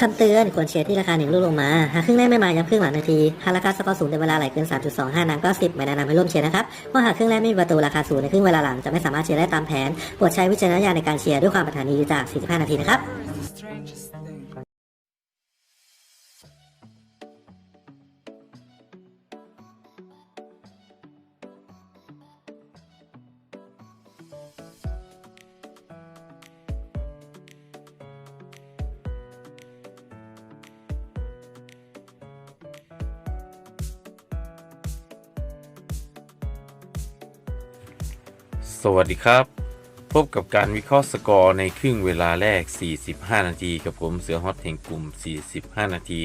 คำเตือนควรเชียร์ที่ราคาหนึ่งลูกลงมา หากครึ่งแรกไม่มาย้ำครึ่งหลังนาที หากราคาสกอร์สูงในเวลาไหลเกิน 3.25 นางก็ 10 ไม่แนะนำให้ร่วมเชียร์นะครับเพราะหากครึ่งแรกไม่มีประตูราคาสูงในครึ่งเวลาหลังจะไม่สามารถเชียร์ได้ตามแผนโปรดใช้วิจารณญาณในการเชียร์ด้วยความปรารถนาดีจาก 45 นาทีนะครับ สวัสดีครับ พบกับการวิเคราะห์สกอร์ในครึ่งเวลาแรก 45 นาทีกับผมเสือฮอตแห่งกลุ่ม 45 นาที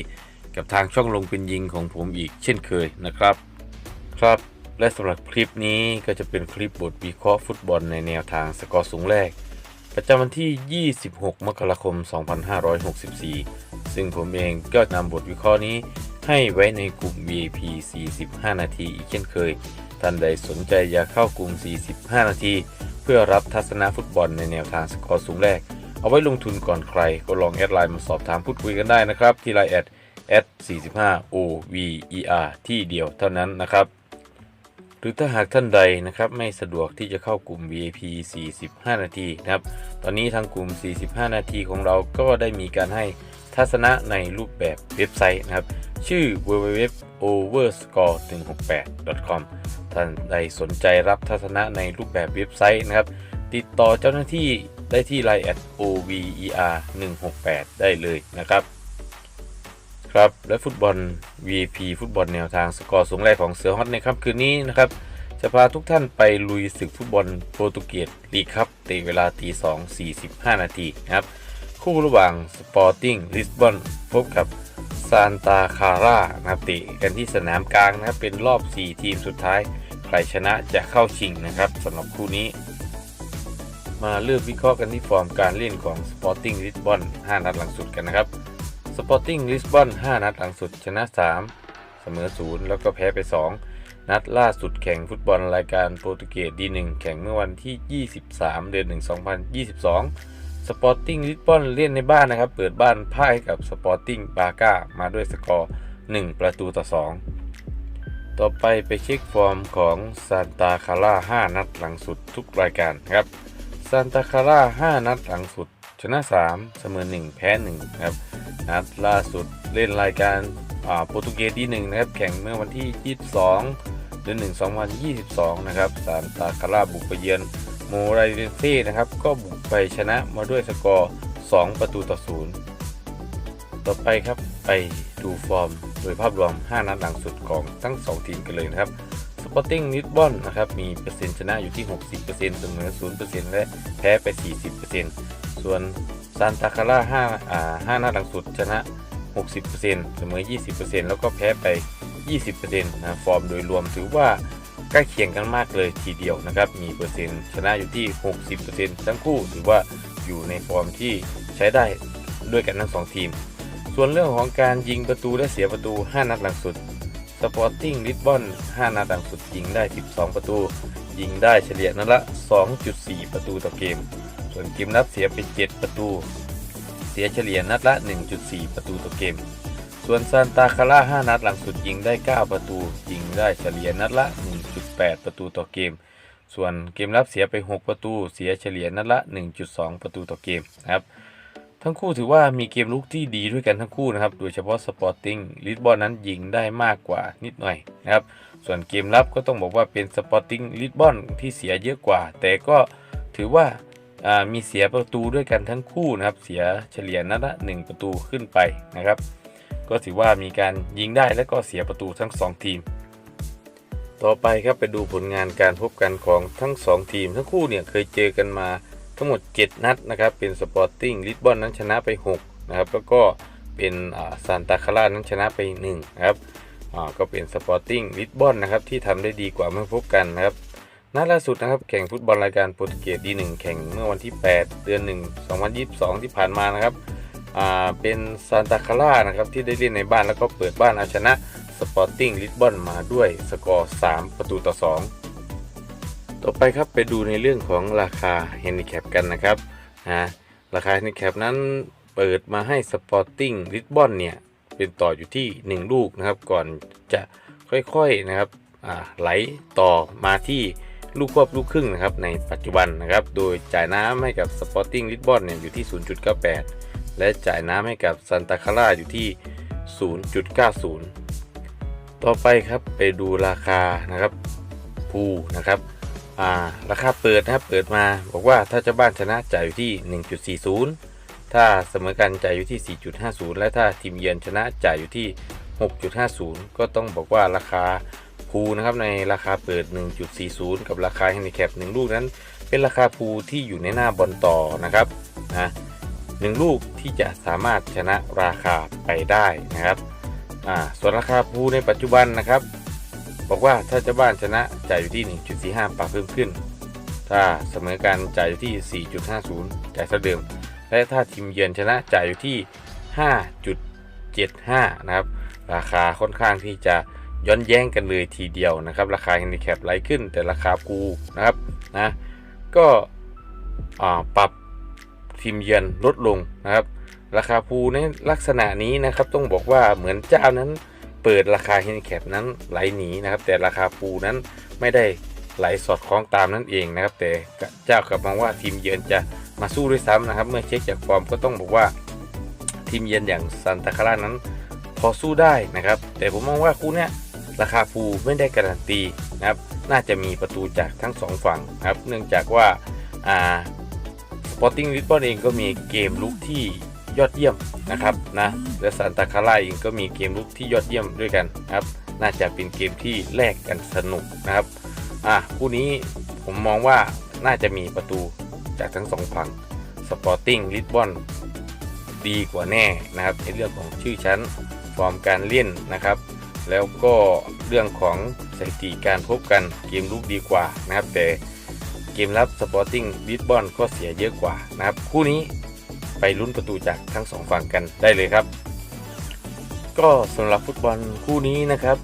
กับทางช่องลงเป็นยิงของผมอีกเช่นเคยนะครับ ครับ และสำหรับคลิปนี้ก็จะเป็นคลิปบทวิเคราะห์ฟุตบอลในแนวทางสกอร์สูงแรก ประจำวันที่ 26 มกราคม 2564 ซึ่งผมเองก็นำบทวิเคราะห์นี้ให้ไว้ในกลุ่ม VIP 45 นาทีอีกเช่นเคย ท่านใดสนใจอยากเข้ากลุ่ม 45 นาที เพื่อรับทัศนะฟุตบอลในแนวทางสกอร์สูงแรก เอาไว้ลงทุนก่อนใคร ก็ลองแอดไลน์มาสอบถามพูดคุยกันได้นะครับ ที่ไลน์แอดแอด45 OVER ที่เดียวเท่านั้นนะครับ หรือถ้าหากท่านใดนะครับไม่สะดวกที่จะเข้ากลุ่ม VIP 45 นาทีนะครับ ตอนนี้ทางกลุ่ม 45 นาทีของเราก็ได้มีการให้ ทัศนะในรูปแบบเว็บไซต์นะครับ ชื่อ www.overscore168.com ท่านใดสนใจรับทัศนะในรูปแบบเว็บไซต์นะครับ ติดต่อเจ้าหน้าที่ได้ที่ line at over 168 ได้เลยนะครับ ครับและฟุตบอล V P ฟุตบอลแนวทางสกอร์สูงแรกของเสือฮอตในค่ำคืนนี้นะครับจะพาทุกท่านไปลุยศึกฟุตบอลโปรตุเกสลีกครับเตะเวลาตี2 45 นาทีนะครับ คู่ระหว่างสปอร์ติ้งลิสบอนพบกับซานตาคาร่านะครับตะกันที่สนามกลางนะครับเป็นรอบ 4 ทีมสุดท้าย ใครชนะจะเข้าชิงนะครับสำหรับคู่นี้ มาเลือกวิเคราะห์กันที่ฟอร์มการเล่นของ Sporting Lisbon 5นัดหลังสุดกันนะครับ Sporting Lisbon 5นัดหลังสุดชนะ 3 เสมอ 0 แล้วก็แพ้ไป 2 นัดล่าสุดแข่งฟุตบอลรายการโปรตุเกสดีหนึ่งแข่งเมื่อวันที่ 23 เดือน 1 2022 Sporting Lisbon เล่นในบ้านนะครับ เปิดบ้านพ่ายกับ Sporting Braga มาด้วยสกอร์ 1 ประตูต่อ 2 ต่อไปไปเช็คฟอร์มของซานตาคาร่า5 นัดหลังสุดทุกรายการนะครับซานตาคาร่า5 นัดหลังสุด ชนะ 3 เสมอ 1 แพ้1ครับนัดล่าสุดเล่นรายการอ่าโปรตุเกสที่1นะครับ แข่งเมื่อวันที่ 22เดือน1 2022 นะครับซานตาคาร่าบุกไปเยือน โมไรเดนเซ่นะครับ ก็บุกไปชนะมาด้วยสกอร์ 2 ประตูต่อ0ต่อไปครับไปดูฟอร์ม โดยภาพรวม 5 นัดหลังสุดของทั้ง 2 ทีมกันเลยนะครับสปอร์ติ้งลิสบอนนะครับมีเปอร์เซ็นต์ชนะอยู่ที่ 60%เสมอ 0%และแพ้ไป 40%ส่วนซานตาคาร่า5อ่า5นัดหลังสุดชนะ 60%เสมอ 20%แล้วก็แพ้ไป 20%นะฟอร์มโดยรวมถือว่า ใกล้เคียงกันมากเลยทีเดียวนะครับ มีเปอร์เซ็นต์ชนะอยู่ที่ 60%ทั้งคู่ถือว่าอยู่ในฟอร์มที่ใช้ได้ด้วยกันทั้งสองทีม ส่วนเรื่องของการยิงประตูและเสียประตู 5 นัดหลังสุดสปอร์ติ้งลิสบอน 5 นัดหลังสุดยิงได้ 12 ประตู ยิงได้เฉลี่ยนัดละ 2.4 ประตูต่อเกม ส่วนเกมรับเสียเป็น7ประตู เสียเฉลี่ยนัดละ 1.4 ประตูต่อเกม ส่วนซานตาคาร่า 5 นัดหลังสุดยิงได้ 9 ประตู ยิงได้เฉลี่ยนัดละ 1.8 ประตูต่อเกม ส่วนเกมรับเสียไป 6 ประตู เสียเฉลี่ยนัดละ 1.2 ประตูต่อเกมนะครับ ทั้งคู่ถือว่ามีเกมลุกที่ดีด้วยกันทั้งคู่นะครับ โดยเฉพาะสปอร์ติ้งลิสบอนนั้นยิงได้มากกว่านิดหน่อยนะครับ ส่วนเกมรับก็ต้องบอกว่าเป็นสปอร์ติ้งลิสบอนที่เสียเยอะกว่า แต่ก็ถือว่าอ่ามีเสียประตูด้วยกันทั้งคู่นะครับ เสียเฉลี่ยนัดละ 1 ประตูขึ้นไปนะครับ ก็ถือว่ามีการยิงได้และก็เสียประตูทั้ง 2 ทีม ต่อไปครับไปดูผลงานการพบกันของทั้ง 2 ทีม ทั้งคู่เนี่ยเคยเจอกันมาทั้งหมด 7 นัดนะครับ เป็นสปอร์ติ้งลิสบอนนั้นชนะไป6นะครับแล้วก็เป็นซานตาคาร่านั้นชนะไป1นะครับก็เป็นสปอร์ติ้งลิสบอนนะครับที่ทำได้ดีกว่าเมื่อพบกันนะครับนัดล่าสุดนะครับแข่งฟุตบอลรายการโปรตุเกสดีหนึ่งแข่งเมื่อวันที่ 8 เดือน 1 2022 ที่ผ่านมานะครับเป็นซานตาคาร่านะครับที่ได้เล่นในบ้านแล้วก็เปิดบ้านเอาชนะ สปอร์ติ้งลิสบอนมาด้วยสกอร์ 3 ประตูต่อ 2 ต่อไปครับไปดูในเรื่องของราคา h ฮน d i แคปกันนะครับนะราคา h ฮน d i แคปนั้นเปิดมาให้สปอร์ติ้งลิสบอนเนี่ย เป็นต่ออยู่ที่ 1 ลูกนะครับ ก่อนจะค่อยๆนะครับไหลต่อมาที่ลูกควบลูกครึ่งนะครับในปัจจุบันนะครับ โดยจ่ายน้ำให้กับ Sporting Lisbon เนี่ยอยู่ที่ 0.98 และจ่ายน้ำให้กับซันตาคาร่าอยู่ที่ 0.90 ต่อไปครับไปดูราคานะครับพูนะครับอ่าราคาเปิดนะครับเปิดมา บอกว่าถ้าเจ้าบ้านชนะจ่ายอยู่ที่ 1.40 ถ้าเสมอกันจ่ายอยู่ที่ 4.50 และถ้าทีมเยือนชนะจ่ายอยู่ที่ 6.50 ก็ต้องบอกว่าราคาพูนะครับในราคาเปิด 1.40 กับราคาแฮนดิแคป1ลูกนั้น เป็นราคาพูที่อยู่ในหน้าบอลต่อนะครับนะหนึ่งลูกที่จะสามารถชนะราคาไปได้นะครับ อ่าส่วนราคาพูในปัจจุบันนะครับ บอกว่าถ้าเจ้าบ้านชนะจ่ายอยู่ที่ 1.45 ปรับเพิ่มขึ้น ถ้าเสมอกันจ่ายอยู่ที่ 4.50 จ่ายเท่าเดิม และถ้าทีมเยือนชนะจ่ายอยู่ที่ 5.75 นะครับ ราคาค่อนข้างที่จะย้อนแย้งกันเลยทีเดียวนะครับ ราคาแฮนดิแคปไหลขึ้น แต่ราคาพูนะครับนะก็ปรับทีมเยือนลดลงนะครับ ราคาพูในลักษณะนี้นะครับ ต้องบอกว่าเหมือนเจ้านั้นเปิดราคาแฮนแคปนั้นไหลหนีนะครับ แต่ราคาพูนั้นไม่ได้ไหลสอดคล้องตามนั่นเองนะครับ แต่เจ้ากลับมองว่าทีมเยือนจะมาสู้ด้วยซ้ำนะครับ เมื่อเช็คจากฟอร์มก็ต้องบอกว่าทีมเยือนอย่างซันตาคาร่านั้น พอสู้ได้นะครับ แต่ผมมองว่าคู่นี้ราคาฟูไม่ได้การันตีนะครับ น่าจะมีประตูจากทั้งสองฝั่งนะครับ เนื่องจากว่าอ่าสปอร์ติ้งลิสบอนเองก็มีเกมลุกที่ ยอดเยี่ยมนะครับนะและซานตาคาร่าเองก็มีเกมลุกที่ยอดเยี่ยมด้วยกันครับ น่าจะเป็นเกมที่แลกกันสนุกนะครับอะคู่นี้ผมมองว่าน่าจะมีประตูจากทั้งสองฝั่งสปอร์ติ้งลิสบอนดีกว่าแน่นะครับในเรื่องของชื่อชั้นฟอร์มการเล่นนะครับ แล้วก็เรื่องของสถิติการพบกันเกมลุกดีกว่านะครับ แต่เกมรับสปอร์ติ้งลิสบอนก็เสียเยอะกว่านะครับ คู่นี้ ไปลุ้นประตูจากทั้งสองฝั่งกันได้เลยครับ ก็สำหรับฟุตบอลคู่นี้นะครับ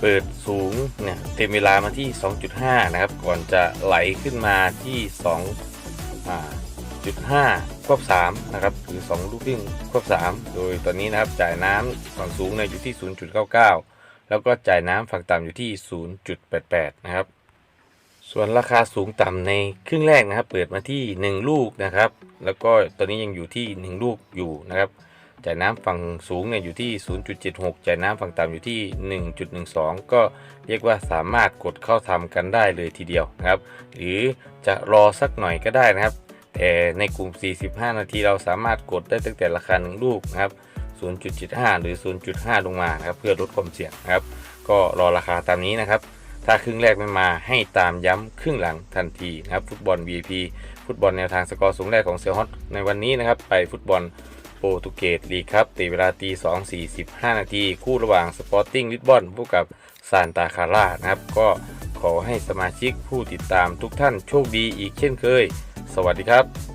เปิดสูงเนี่ยเต็มเวลามาที่ 2.5 นะครับ ก่อนจะไหลขึ้นมาที่2อ่า0.5ควบ3นะครับหรือ 2 ลูกครึ่งควบ3 โดยตอนนี้นะครับจ่ายน้ำฝั่งสูงเนี่ยอยู่ที่ 0.99 แล้วก็จ่ายน้ำฝั่งต่ำอยู่ที่ 0.88 นะครับ ส่วนราคาสูงต่ำในครึ่งแรกนะครับ เปิดมาที่ 1 ลูกนะครับ แล้วก็ตอนนี้ยังอยู่ที่ 1 ลูกอยู่นะครับจ่ายน้ำฝั่งสูงเนี่ยอยู่ที่ 0.76 จ่ายน้ำฝั่งต่ำอยู่ที่ 1.12 ก็เรียกว่าสามารถกดเข้าทำกันได้เลยทีเดียวนะครับ หรือจะรอสักหน่อยก็ได้นะครับ แต่ในกลุ่ม 45 นาทีเราสามารถกดได้ตั้งแต่ราคา1ลูกนะครับ 0.75 หรือ 0.5 ลงมานะครับ เพื่อลดความเสี่ยงนะครับ ก็รอราคาตามนี้นะครับ ถ้าครึ่งแรกไม่มาให้ตามย้ำครึ่งหลังทันทีนะครับฟุตบอล VIP ฟุตบอลแนวทางสกอร์สูงแรกของเซลฮอตในวันนี้นะครับไปฟุตบอลโปรตุเกสลีกครับตีเวลาตี2 45 นาที คู่ระหว่างสปอร์ติ้งลิสบอนพบกับซานตาคาร่านะครับ ก็ขอให้สมาชิกผู้ติดตามทุกท่านโชคดีอีกเช่นเคย สวัสดีครับ